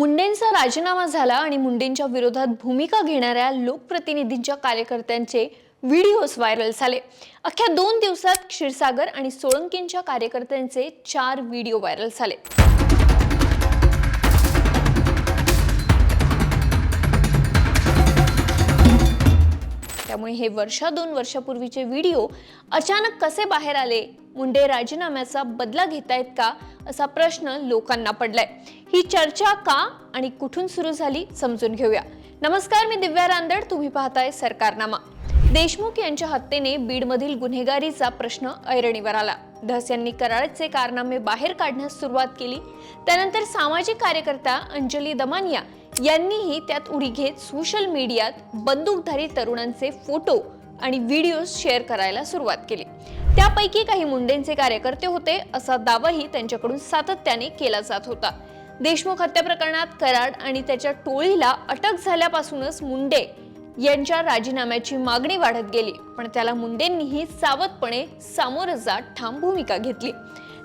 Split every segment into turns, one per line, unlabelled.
मुंडेंचा राजीनामा झाला आणि मुंडेंच्या विरोधात भूमिका घेणाऱ्या लोकप्रतिनिधींच्या कार्यकर्त्यांचे व्हिडिओज व्हायरल झाले. अख्ख्या दोन दिवसात क्षीरसागर आणि सोळंकींच्या कार्यकर्त्यांचे चार व्हिडिओ व्हायरल झाले. त्यामुळे हे वर्षा दोन वर्षापूर्वीचे व्हिडिओ अचानक कसे बाहेर आले? मुंडे राजीनाम्याचा बदला घेतायत का? असा प्रश्न लोकांना पडलाय. ही चर्चा का आणि कुठून सुरू झाली? समजून घेऊया. नमस्कार मी दिव्या रांदड. तुम्ही पाहताय सरकारनामा. देशमुख यांच्या हत्येने बीडमधील गुन्हेगारीचा प्रश्न ऐरणीवर आला. धस यांनी कराडचे कारनामे बाहेर काढण्यास सुरुवात केली. त्यानंतर सामाजिक कार्यकर्ता अंजली दमानिया यांनीही त्यात उडी घेत सोशल मीडियात बंदूकधारी तरुणांचे फोटो आणि व्हिडिओज शेअर करायला सुरुवात केली. त्यापैकी काही मुंडेंचे कार्यकर्ते होते असा दावाही त्यांच्याकडून सातत्याने केला जात होता. देशमुख हत्या प्रकरणात कराड आणि त्याच्या टोळीला अटक झाल्यापासूनच मुंडे यांच्या राजीनाम्याची मागणी वाढत गेली पण त्याला मुंडेंनीही सावधपणे सामोरं जात ठाम भूमिका घेतली.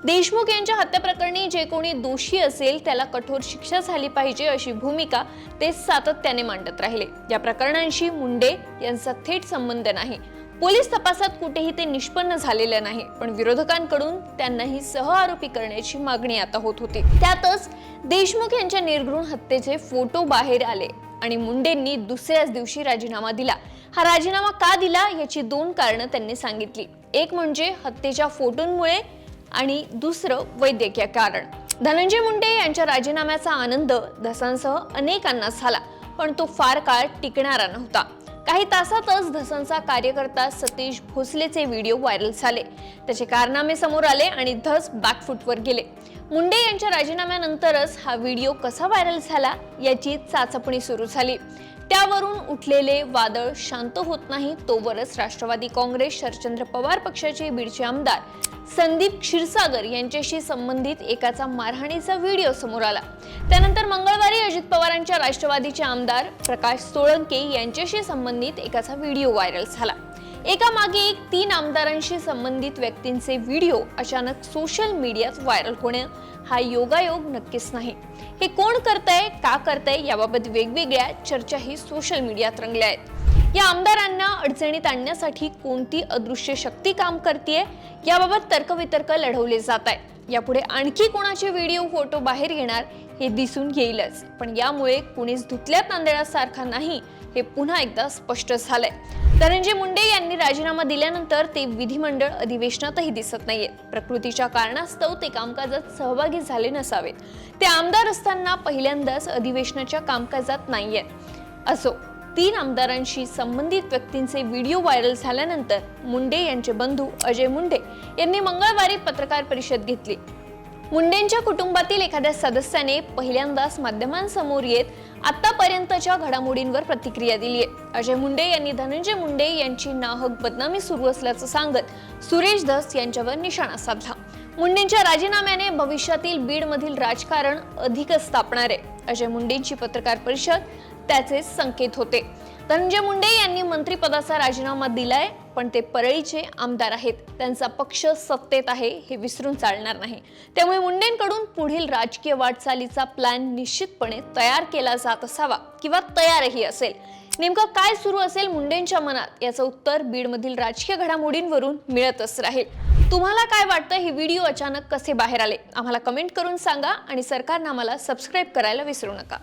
देशमुख यांच्या हत्याप्रकरणी जे कोणी दोषी असेल त्याला कठोर शिक्षा झाली पाहिजे अशी भूमिका ते सातत्याने मांडत राहिले. या प्रकरणांशी मुंडे यांचा थेट संबंध नाही. पोलीस तपासात कुठेही ते निष्पन्न झालेले नाही पण विरोधकांकडून त्यांनाही सह आरोपी करण्याची मागणी आता होत होती. त्यातच देशमुख यांच्या निर्घृण हत्येचे फोटो बाहेर आले. आणि मुंडेंनी दुसऱ्याच दिवशी राजीनामा दिला. हा राजीनामा का दिला याची दोन कारणं त्यांनी सांगितली. एक म्हणजे हत्येच्या फोटोंमुळे आणि दुसरं वैद्यकीय कारण. धनंजय मुंडे यांच्या राजीनाम्याचा आनंद धसांसह अनेकांना झाला पण तो फार काळ टिकणारा नव्हता. काही तासातच धसांचा कार्यकर्ता सतीश भोसलेचे व्हिडिओ व्हायरल झाले. त्याचे कारनामे समोर आले आणि धस बॅकफूटवर गेले. मुंडे यांच्या राजीनाम्यानंतरच हा व्हिडिओ कसा व्हायरल झाला याची चाचपणी सुरू झाली. त्यावरून उठलेले वादळ शांत होत नाही तोवरच राष्ट्रवादी काँग्रेस शरचंद्र पवार पक्षाचे बीडचे आमदार संदीप क्षीरसागर यांच्याशी संबंधित एकाचा मारहाणीचा व्हिडिओ समोर आला. त्यानंतर मंगळवारी अजित पवारांच्या राष्ट्रवादीचे आमदार प्रकाश सोळंके यांच्याशी संबंधित एकाचा व्हिडिओ व्हायरल झाला. एका मागे एक तीन आमदारांशी संबंधित व्यक्तींचे व्हिडिओ अचानक सोशल मीडियात व्हायरल होणे हा योगायोग नक्कीच नाही. हे कोण करतंय? का करतंय याबाबत वेगवेगळ्या चर्चाही सोशल मीडियात रंगल्या आहेत. या आमदारांना अडचणीत आणण्यासाठी कोणती अदृश्य शक्ती काम करते याबाबत तर्कवितर्क लढवले जात आहे यापुढे आणखी कोणाचे व्हिडिओ फोटो बाहेर येणार हे दिसून येईलच. पण यामुळे कुणीच धुतल्या तांदळासारखा नाही हे पुन्हा एकदा स्पष्ट झालंय. धनंजय मुंडे यांनी राजीनामा दिल्यानंतर ते विधिमंडळ अधिवेशनातही दिसत नाहीयेत. प्रकृतीच्या कारणास्तव ते कामकाजात सहभागी झाले नसावेत. ते आमदार असताना पहिल्यांदाच अधिवेशनाच्या कामकाजात नाहीयेत. असो तीन आमदारांशी संबंधित व्यक्तींचे व्हिडिओ व्हायरल झाल्यानंतर मुंडे यांचे बंधू अजय मुंडे यांनी मंगळवारी पत्रकार परिषद घेतली. मुंडेंच्या कुटुंबातील एखाद्या सदस्याने पहिल्यांदाच माध्यमांसमोर येत आतापर्यंतच्या घडामोडींवर प्रतिक्रिया दिली आहे. अजय मुंडे यांनी धनंजय मुंडे यांची नाहक बदनामी सुरू असल्याचं सांगत सुरेश धस यांच्यावर निशाणा साधला. मुंडेंच्या राजीनाम्याने भविष्यातील बीडमधील राजकारण अधिकच तापणार आहे. अजय मुंडेंची पत्रकार परिषद त्याचे संकेत होते. धनंजय मुंडे यांनी मंत्रिपदाचा राजीनामा दिलाय. पण ते परळीचे आमदार आहेत. त्यांचा पक्ष सत्तेत आहे हे विसरून चालणार नाही. त्यामुळे मुंडेंकडून पुढील राजकीय वाटचालीचा प्लॅन निश्चितपणे तयार केला जात असावा किंवा तयारही असेल. नेमकं काय सुरू असेल मुंडेंच्या मनात? याचं उत्तर बीडमधील राजकीय घडामोडींवरून मिळतच राहील. तुम्हाला काय वाटतं? हे व्हिडिओ अचानक कसे बाहेर आले? आम्हाला कमेंट करून सांगा आणि सरकारनं आम्हाला सबस्क्राईब करायला विसरू नका.